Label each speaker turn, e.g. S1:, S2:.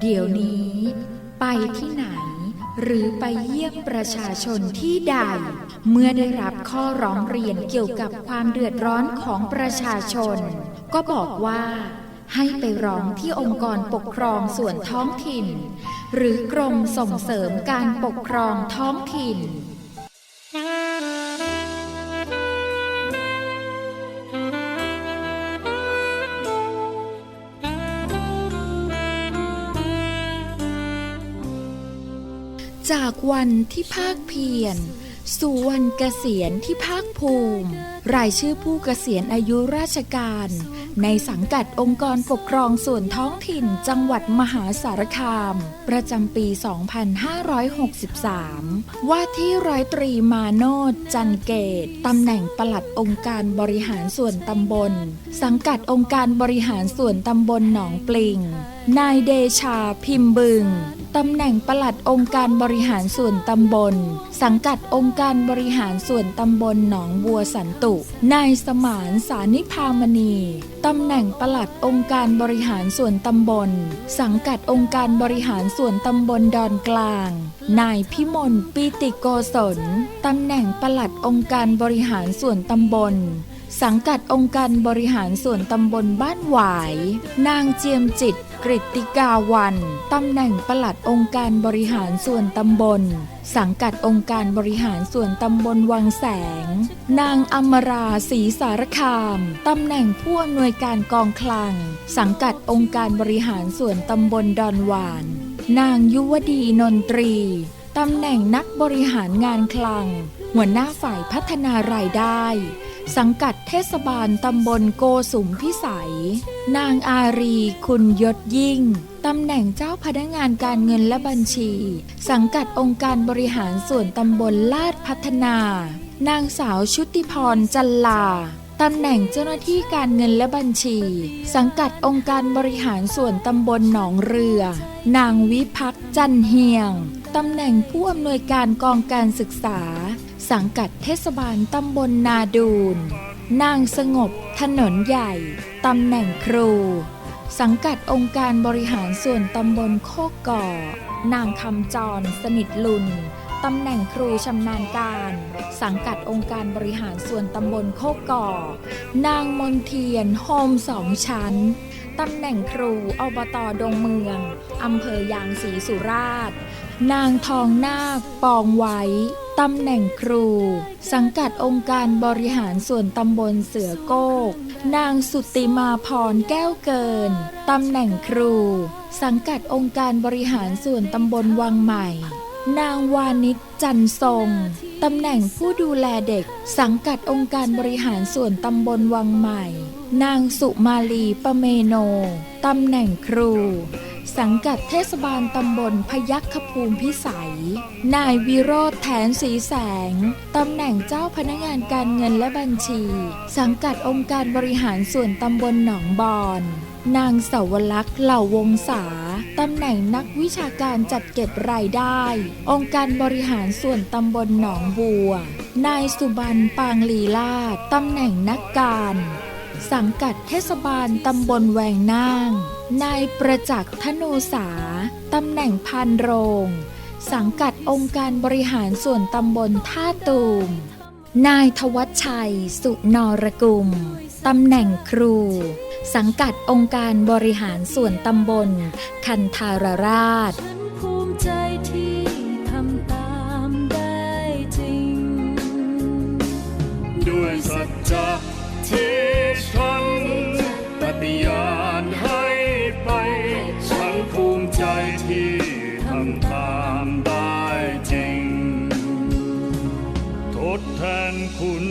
S1: เดี๋ยวนี้ ไปที่ไหน หรือไปเยี่ยมประชาชนที่ใด เมื่อได้รับข้อร้องเรียนเกี่ยวกับความเดือดร้อนของประชาชน ก็บอกว่า ให้ไปร้องที่องค์กรปกครองส่วนท้องถิ่น หรือกรมส่งเสริมการปกครองท้องถิ่น จากวันที่ภาคเพียร สู่วันเกษียณที่ภาคภูมิ รายชื่อผู้เกษียณอายุราชการ ในสังกัดองค์กรปกครองส่วนท้องถิ่นจังหวัดมหาสารคาม ประจำปี 2563 ว่าที่ร้อยตรีมาโนดจันเกตตำแหน่งปลัดองค์การบริหารส่วนตำบล สังกัดองค์การบริหารส่วนตำบลหนองปลิง นายเดชาพิมพ์บึงตำแหน่งปลัดองค์การบริหารส่วนตำบล สังกัดองค์การบริหารส่วนตำบลหนองบัวสันตุ นายสมานสานิพามณีตำแหน่งปลัดองค์การบริหารส่วนตำบล สังกัดองค์การบริหารส่วนตำบลดอนกลาง นายพิมลปีติโกศลตำแหน่งปลัดองค์การบริหารส่วนตำบล สังกัดองค์การบริหารส่วนตำบลบ้านหวาย นางเจียมจิตกริตติกาวันตำแหน่งปลัดองค์การบริหารส่วนตำบล สังกัดองค์การบริหารส่วนตำบลวังแสง นางอมราศรีสารคาม ตำแหน่งผู้อำนวยการกองคลัง สังกัดองค์การบริหารส่วนตำบลดอนหวาน นางยุวดีนนตรี ตำแหน่งนักบริหารงานคลัง หัวหน้าฝ่ายพัฒนารายได้ สังกัดเทศบาลตำบลโกสุมพิสัย นางอารีคุณยศยิ่ง ตำแหน่งเจ้าพนักงานการเงินและบัญชี สังกัดองค์การบริหารส่วนตำบลลาดพัฒนา นางสาวชุติพรจันลาตำแหน่งเจ้าหน้าที่การเงินและบัญชี สังกัดองค์การบริหารส่วนตำบลหนองเรือ นางวิพักษ์จันเฮียง ตำแหน่งผู้อำนวยการกองการศึกษา สังกัดเทศบาลตำบลนาดูน นางสงบ ถนนใหญ่ ตำแหน่งครู สังกัดองค์การบริหารส่วนตำบลโคกก่อ นางคำจร สนิทลุนตำแหน่งครูชำนาญการ สังกัดองค์การบริหารส่วนตำบลโคกก่อ นางมนเทียนโฮมสองชั้น ตำแหน่งครูอบตดงเมือง อำเภอยางศรีสุราษฎร์ นางทองนาคปองไว้ ตำแหน่งครู สังกัดองค์การบริหารส่วนตำบลเสือโกก นางสุติมาพรแก้วเกิน ตำแหน่งครู สังกัดองค์การบริหารส่วนตำบลวังใหม่ นางวานิชจันทรง ตำแหน่งผู้ดูแลเด็ก สังกัดองค์การบริหารส่วนตำบลวังใหม่ นางสุมาลีปะเมโน ตำแหน่งครู สังกัดเทศบาลตำบลพยัคฆภูมิพิสัย นายวิโรธแถนสีแสง ตำแหน่งเจ้าพนักงานการเงินและบัญชี สังกัดองค์การบริหารส่วนตำบลหนองบอนนางสาวลักษ์เหล่าวงศาตำแหน่งนักวิชาการจัดเก็บรายได้ องค์การบริหารส่วนตำบลหนองบัว นายสุบันปางลีลาตำแหน่งนักการ สังกัดเทศบาลตำบลแวงนาง นายประจักษ์ธนูสา ตำแหน่งพันโรง สังกัดองค์การบริหารส่วนตำบลท่าตูม นายทวัชชัย สุนรกุมตำแหน่งครู สังกัดองค์การบริหารส่วนตำบล คันธารราช
S2: ฉันภูมิใจที่ทำตามได้จริง
S3: ด้วยสัจจะที่ ที่ทำตามได้จริง ทดแทนคุณ